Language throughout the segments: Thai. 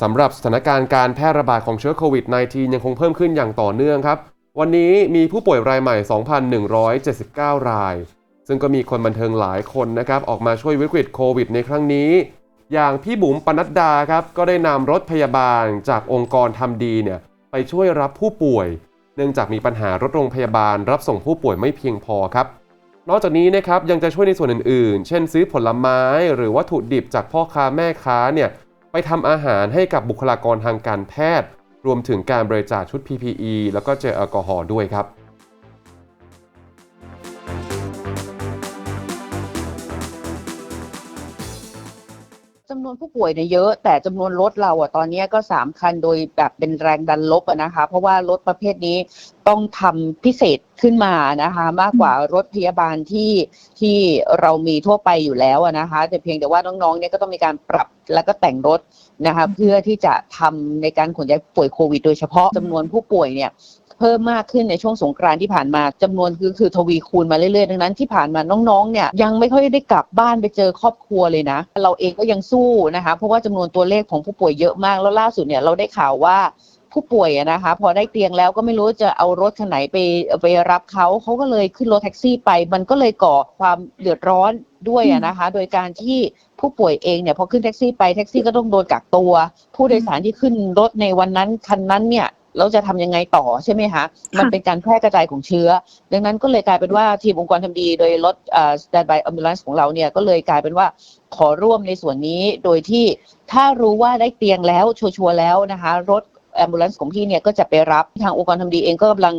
สำหรับสถานการณ์การแพร่ระบาดของเชื้อโควิด -19 ยังคงเพิ่มขึ้นอย่างต่อเนื่องครับ วันนี้มีผู้ป่วยรายใหม่ 2,179 ราย ซึ่งก็มีคนบันเทิงหลายคนนะครับออกมาช่วยวิกฤตโควิดในครั้งนี้ อย่างพี่บุ๋มปนัดดาครับก็ได้นำรถพยาบาลจากองค์กรทำดีเนี่ยไปช่วยรับผู้ป่วย เนื่องจากมีปัญหารถโรงพยาบาลรับส่งผู้ป่วยไม่เพียงพอครับ นอกจากนี้นะครับยังจะช่วยในส่วนอื่นๆ เช่นซื้อผลไม้ หรือวัตถุดิบจากพ่อค้าแม่ค้าเนี่ย ไปทำอาหารให้กับบุคลากรทางการแพทย์ รวมถึงการบริจาคชุด PPE แล้วก็เจลแอลกอฮอล์ด้วยครับำนวนผู้ป่วยเนี่ยเยอะ แต่จำนวนรถเราอะตอนนี้ก็สามคันโดยแบบเป็นแรงดันลบนะคะ เพราะว่ารถประเภทนี้ต้องทำพิเศษขึ้นมานะคะ มากกว่ารถพยาบาลที่ที่เรามีทั่วไปอยู่แล้วนะคะ แต่เพียงแต่ว่าน้องๆเนี่ยก็ต้องมีการปรับแล้วก็แต่งรถนะคะ เพื่อที่จะทำในการขนย้ายผู้ป่วยโควิดโดยเฉพาะจำนวนผู้ป่วยเนี่ย เพิ่มมากขึ้นในช่วงสงกรานที่ผ่านมาจำนวนคือคือทวีคูณมาเรื่อยๆ ดังนั้นที่ผ่านมาน้องๆเนี่ยยังไม่ค่อยได้กลับบ้านไปเจอครอบครัวเลยนะ เราเองก็ยังสู้นะคะเพราะว่าจำนวนตัวเลขของผู้ป่วยเยอะมากแล้วล่าสุดเนี่ยเราได้ข่าวว่าผู้ป่วยนะคะพอได้เตียงแล้วก็ไม่รู้จะเอารถคันไหนไปไปรับเขาเขาก็เลยขึ้นรถแท็กซี่ไป มันก็เลยก่อความเดือดร้อนด้วยนะคะ โดยการที่ผู้ป่วยเองเนี่ยพอขึ้นแท็กซี่ไปแท็กซี่ก็ต้องโดนกักตัว ผู้โดยสารที่ขึ้นรถในวันนั้นคันนั้นเนี่ย เราจะทำยังไงต่อใช่ไหมคะมันเป็นการแพร่กระจายของเชื้อ ดังนั้นก็เลยกลายเป็นว่าทีมองค์กรทำดีโดยรถเอ่อ standby ambulance ของเราเนี่ยก็เลยกลายเป็นว่าขอร่วมในส่วนนี้โดยที่ถ้ารู้ว่าได้เตียงแล้วชัวร์ๆแล้วนะคะรถ ambulance ของพี่เนี่ยก็จะไปรับทางองค์กรทำดีเองก็กำลัง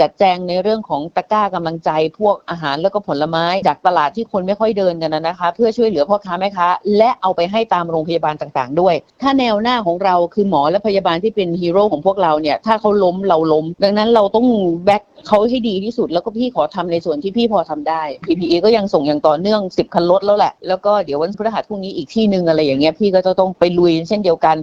จัดแจงในเรื่องของตะกร้ากำลังใจ พวกอาหารแล้วก็ผลไม้จากตลาดที่คนไม่ค่อยเดินกันนะคะ เพื่อช่วยเหลือพ่อค้าแม่ค้าและเอาไปให้ตามโรงพยาบาลต่างๆ ด้วย ถ้าแนวหน้าของเราคือหมอและพยาบาลที่เป็นฮีโร่ของพวกเราเนี่ยถ้าเขาล้มเราล้ม ดังนั้นเราต้องแบ็คเขาให้ดีที่สุด แล้วก็พี่ขอทำในส่วนที่พี่พอทำได้ PPE ก็ยังส่งอย่างต่อเนื่อง 10 คันรถแล้วแหละ แล้วก็เดี๋ยววันพฤหัสพรุ่งนี้อีกที่หนึ่งอะไรอย่างเงี้ยพี่ก็จะต้องไปลุยเช่นเดียวกัน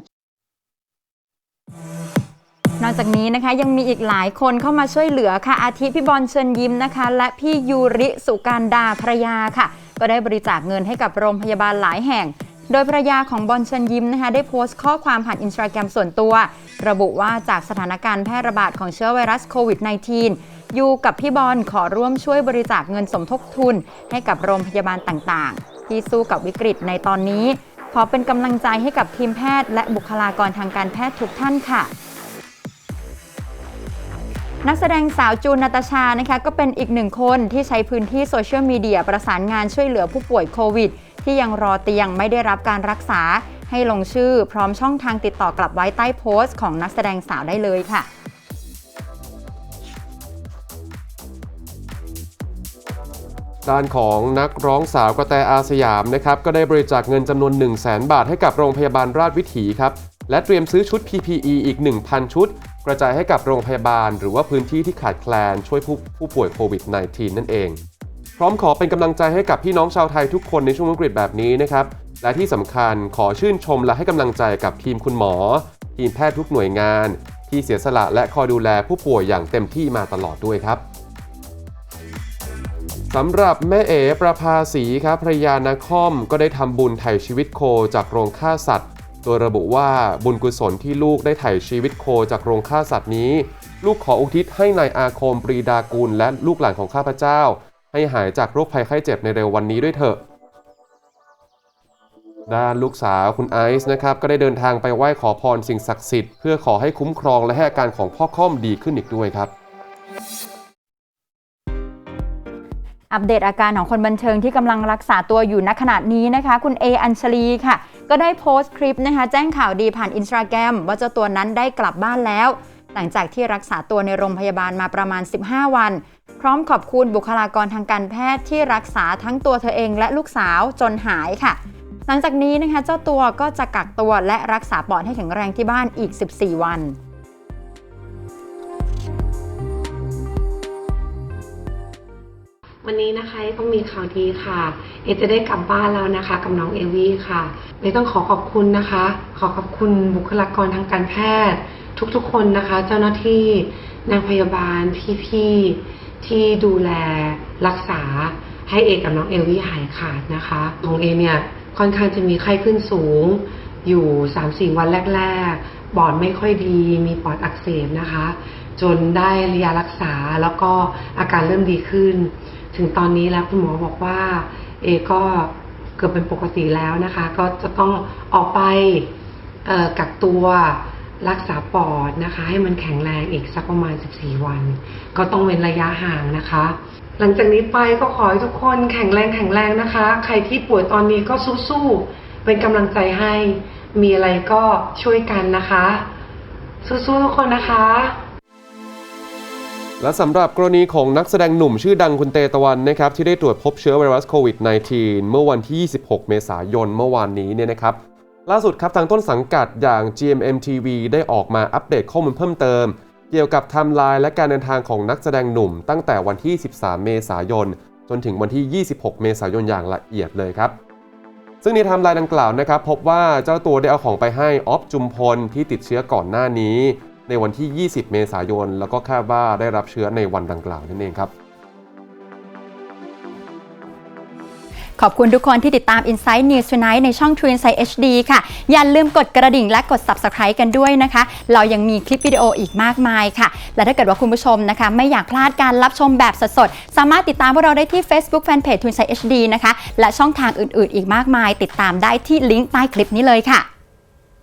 นอกจากนี้นะคะยังมีอีกหลายคนเข้ามาช่วยเหลือค่ะ อาทิพี่บอลเชิญยิ้มนะคะ และพี่ยูริสุการดาภรยาค่ะ ก็ได้บริจาคเงินให้กับโรงพยาบาลหลายแห่ง โดยภรรยาของบอลเชิญยิ้มนะคะ ได้โพสต์ข้อความผ่านอินสตาแกรมส่วนตัว ระบุว่าจากสถานการณ์แพร่ระบาดของเชื้อไวรัสโควิด -19 ยูกับพี่บอลขอร่วมช่วยบริจาคเงินสมทบทุน ให้กับโรงพยาบาลต่างๆ ที่สู้กับวิกฤตในตอนนี้ขอเป็นกำลังใจให้กับทีมแพทย์และบุคลากรทางการแพทย์ทุกท่านค่ะ นักแสดงสาวจูนนาตาชานะคะก็เป็นอีกหนึ่งคนที่ใช้พื้นที่โซเชียลมีเดียประสานงานช่วยเหลือผู้ป่วยโควิด ที่ยังรอเตียงไม่ได้รับการรักษา ให้ลงชื่อพร้อมช่องทางติดต่อกลับไว้ใต้โพสต์ของนักแสดงสาวได้เลยค่ะด้านของนักร้องสาวกระแตอาสยามนะครับก็ได้บริจาคเงินจำนวน 1 0 0 0 0แบาทให้กับโรงพยาบาลราชวิถีครับ และเตรียมซื้อชุด PPE อีก 1,000 ชุด กระจายให้กับโรงพยาบาล หรือว่าพื้นที่ที่ขาดแคลนช่วยผู้ผู้ป่วยโควิด -19 นั่นเอง พร้อมขอเป็นกำลังใจให้กับพี่น้องชาวไทยทุกคนในช่วงวิกฤตแบบนี้นะครับ และที่สำคัญขอชื่นชมและให้กำลังใจกับทีมคุณหมอ ทีมแพทย์ทุกหน่วยงาน ที่เสียสละและคอยดูแลผู้ป่วยอย่างเต็มที่มาตลอดด้วยครับสำหรับแม่เอ๋ประภาสีครับภรรยานาคอมก็ได้ทำบุญไถ่ชีวิตโคจากโรงฆ่าสัตว์ โดยระบุว่าบุญกุศลที่ลูกได้ไถ่ชีวิตโคจากโรงฆ่าสัตว์นี้ ลูกขออุทิศให้นายอาคมปรีดากุลและลูกหลานของข้าพเจ้า ให้หายจากโรคภัยไข้เจ็บในเร็ววันนี้ด้วยเถอะ ด้านลูกสาวคุณไอซ์นะครับ ก็ได้เดินทางไปไหว้ขอพรสิ่งศักดิ์สิทธิ์เพื่อขอให้คุ้มครองและให้อาการของพ่อค่อมดีขึ้นอีกด้วยครับ อัปเดตอาการของคนบันเทิงที่กำลังรักษาตัวอยู่ณขณะนี้นะคะ คุณเออัญชลีค่ะ ก็ได้โพสต์คลิปนะคะ แจ้งข่าวดีผ่านอินสตาแกรมว่าเจ้าตัวนั้นได้กลับบ้านแล้ว หลังจากที่รักษาตัวในโรงพยาบาลมาประมาณ 15 วัน พร้อมขอบคุณบุคลากรทางการแพทย์ที่รักษาทั้งตัวเธอเองและลูกสาวจนหายค่ะ หลังจากนี้นะคะเจ้าตัวก็จะกักตัวและรักษาปอดให้แข็งแรงที่บ้านอีก 14 วัน วันนี้นะคะต้องมีข่าวดีค่ะ เอจะได้กลับบ้านแล้วนะคะกับน้องเอวี่ค่ะเอต้องขอขอบคุณนะคะ ขอขอบคุณบุคลากรทางการแพทย์ ทุกๆคนนะคะ เจ้าหน้าที่นางพยาบาลพี่ๆที่ดูแลรักษาให้เอกับน้องเอวี่หายขาดนะคะของเอเนี่ยค่อนข้างจะมีไข้ขึ้นสูง อยู่ 3-4 วันแรก ๆ ปอดไม่ค่อยดี มีปอดอักเสบนะคะ จนได้ระยารักษาแล้วก็อาการเริ่มดีขึ้น ถึงตอนนี้แล้วคุณหมอบอกว่า เอก็เกือบเป็นปกติแล้วนะคะ ก็จะต้องออกไปกักตัวรักษาปอดนะคะ ให้มันแข็งแรงอีกสักประมาณ 14 วัน ก็ต้องเว้นระยะห่างนะคะ หลังจากนี้ไปก็ขอให้ทุกคนแข็งแรงแข็งแรงนะคะ ใครที่ป่วยตอนนี้ก็สู้ๆเป็นกำลังใจให้มีอะไรก็ช่วยกันนะคะ สู้ๆทุกคนนะคะ และสำหรับกรณีของนักแสดงหนุ่มชื่อดังคุณเตตะวันนะครับที่ได้ตรวจพบเชื้อไวรัสโควิด -19 เมื่อวันที่ 26 เมษายนเมื่อวานนี้เนี่ยนะครับล่าสุดครับทางต้นสังกัดอย่าง GMM TV ได้ออกมาอัปเดตข้อมูลเพิ่มเติม เกี่ยวกับไทม์ไลน์และการเดินทางของนักแสดงหนุ่ม ตั้งแต่วันที่ 13 เมษายน จนถึงวันที่ 26 เมษายนอย่างละเอียดเลยครับซึ่งในไทม์ไลน์ดังกล่าวนะครับพบว่าเจ้าตัวได้เอาของไปให้ออฟจุมพลที่ติดเชื้อก่อนหน้านี้ ในวันที่ 20 เมษายน แล้วก็คาดว่าได้รับเชื้อในวันดังกล่าวนั่นเองครับ ขอบคุณทุกคนที่ติดตาม Inside News Tonight ในช่อง True Insight HD ค่ะ อย่าลืมกดกระดิ่งและกด Subscribe กันด้วยนะคะ เรายังมีคลิปวิดีโออีกมากมายค่ะ และถ้าเกิดว่าคุณผู้ชมนะคะ ไม่อยากพลาดการรับชมแบบสดๆ สามารถติดตามพวกเราได้ที่ Facebook Fanpage True Insight HD นะคะ และช่องทางอื่นๆ อีกมากมาย ติดตามได้ที่ลิงก์ใต้คลิปนี้เลยค่ะ